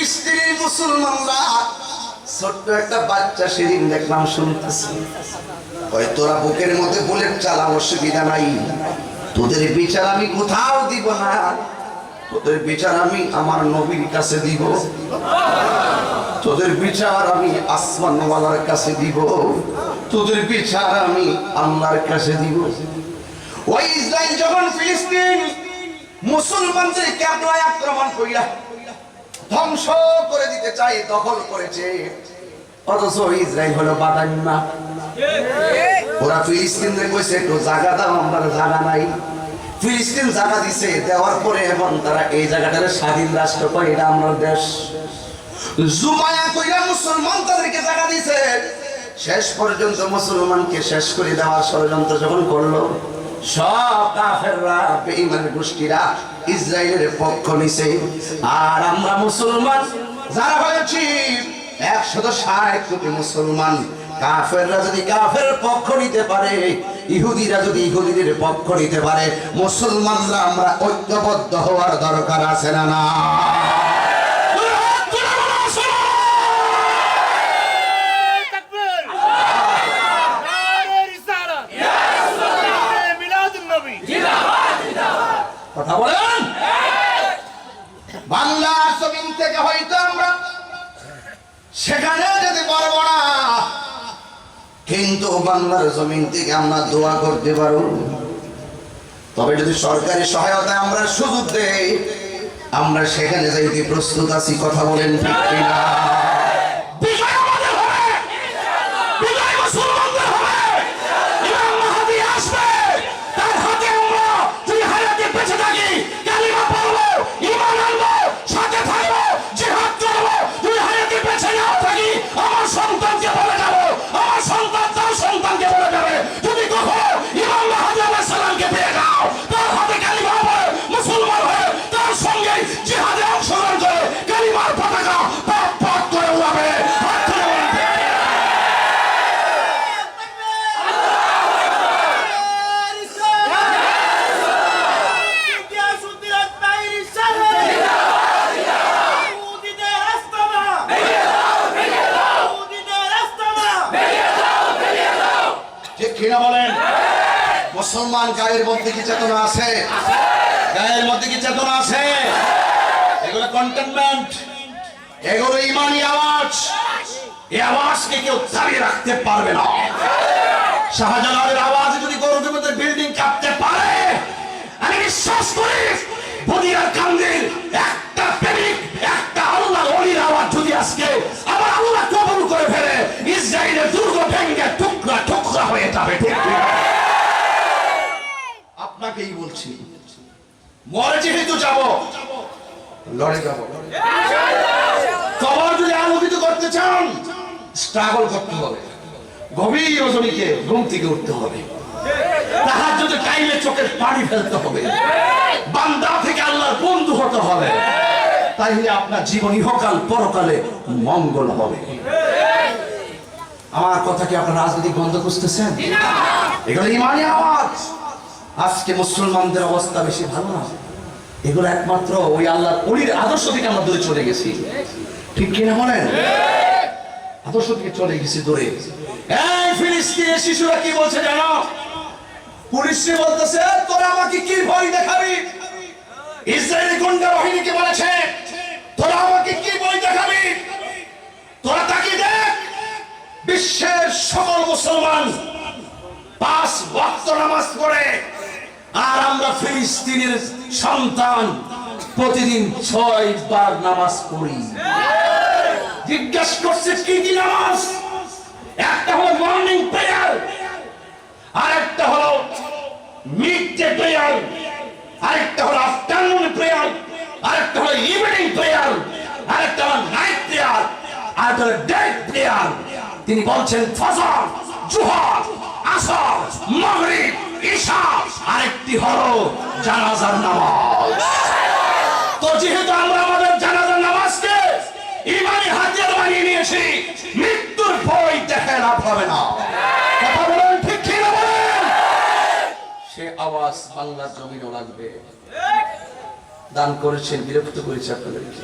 ফিলিস্তিনি মুসলমানরা ছোট্ট একটা বাচ্চা সেদিন দেখলাম বুকের মধ্যে বুলেট অসুবিধা নাই। তোদের বিচার আমি কোথাও দিব না। তোদের বিচার আমি আমার নবীর কাছে দিব। তোদের বিচার আমি আসমানওয়ালার কাছে দিব। তোদের বিচার আমি আল্লাহর কাছে দিব। ওই ইসরায়েল যখন ফিলিস্তিন মুসলমানদেরকে আপনার আক্রমণ কইরা ধ্বংস করে দিতে চাই, দখল করেছে। অথচ ইসরায়েল হলো বাদান না ওরা ফিলিস্তিনদের কইছে, একটু জায়গা দাও, আমরা জায়গা নাই। ফিলিস্তিন জায়গা দিছে, দেওয়ার পরে এখন তারা এই জায়গাটারে স্বাধীন রাষ্ট্র কয়, এটা আমার দেশ। জুমায়া কইরা মুসলমান তাদেরকে জায়গা দিছে। শেষ পর্যন্ত মুসলমানকে শেষ করে দেওয়ার ষড়যন্ত্র যখন করল সব কাফেররা বেঈমান গোষ্ঠীরা ইসরায়েলের পক্ষ নিছে। আর আমরা মুসলমান, যারা হয়েছি একশত ষাট কোটি মুসলমান। কাফেররা যদি কাফের পক্ষ নিতে পারে, ইহুদিরা যদি ইহুদিদের পক্ষ নিতে পারে, মুসলমানরা আমরা ঐক্যবদ্ধ হওয়ার দরকার আছে না না? কথা বলেন? বাংলা জমিন থেকে হয়তো আমরা সেখানে না। কিন্তু বাংলার জমিন থেকে আমরা দোয়া করতে পারব। তবে যদি সরকারি সহায়তায় আমরা সুযোগ আমরা সেখানে যাইতে প্রস্তুত আছি, কথা বলেন ঠিক কিনা? কিনা বলেন? মুসলমান গায়ের মধ্যে কি চেতনা আছে? গায়ের মধ্যে কি চেতনা আছে? এগুলো কন্টেনমেন্ট এগুলো ইমানি আওয়াজ। এই আওয়াজকে কেউ দাঁড়িয়ে রাখতে পারবে না। শাহজালালের আওয়াজে যদি গৌরবের বিল্ডিং কাঁপতে পারে, আমি বিশ্বাস করি, বদিয়ার কান্দির বলছি মরে যেহেতু যাব। লড়ে যাব। কবর যদি আলোকিত করতে চান স্ট্রাগল করতে হবে। গভীর রজনীকে ঘুম থেকে উঠতে হবে। তাহার যদি টাইমে চোখের পানি ফেলতে হবে। বান্দা থেকে আল্লাহর বন্ধু হতে হবে। তাইলে আপনার জীবন ইহকাল, পরকালে মঙ্গল হবে। আমার কথা কি আপনার রাজনৈতিক বন্ধ খুঁজতেছেন? এগুলো ইমানি আওয়াজ। আজকে মুসলমানদের অবস্থা বেশি ভালো না? এগুলো একমাত্র ওই আল্লাহর অলির আদর্শ থেকে আমরা দূরে চলে গেছি। ঠিক কিনা বলেন? আদর্শ থেকে চলে গেছি দূরে। শিশুরা কি বলছে জানো? পুলিশে বলতেছে, তোরা আমাকে কি ভয় দেখাবি? ইসরায়েলি গুন্ডা বাহিনীকে বলেছে, তোরা আমাকে কি দেখাবি? তোরা তাকিয়ে দেখ। বিশ্বের সকল মুসলমান পাঁচ নামাজ পড়ে আর আমরা ফিলিস্তিনের সন্তান প্রতিদিন ছয় বার নামাজ পড়ি। জিজ্ঞাসা করছে, কি কি নামাজ? একটা হলো মর্নিং প্রেয়ার আর একটা হলো মিড ডে প্রেয়ার আরেকটা হলো আফটারনুন প্রেয়ার আরেকটা হলো ইভিনিং প্রেয়ার আরেকটা হলো নাইট প্রেয়ার আরেকটা হলো ডে প্রেয়ার তিনি বলছেন, ফজর, জুহর, আসর, মাগরিব আরেকটি হলো জানাজার নামাজ। তো যেহেতু আমরা আমাদের জানাজার নামাজকে ইমানি হাতিয়ার বানিয়ে নিয়েছি, মৃত্যুর ভয় দেখে লাভ হবে না। ঠিক সে আওয়াজ বাংলার জমিনও লাগবে। দান করেছেন, বিরক্ত করেছে আপনাদেরকে।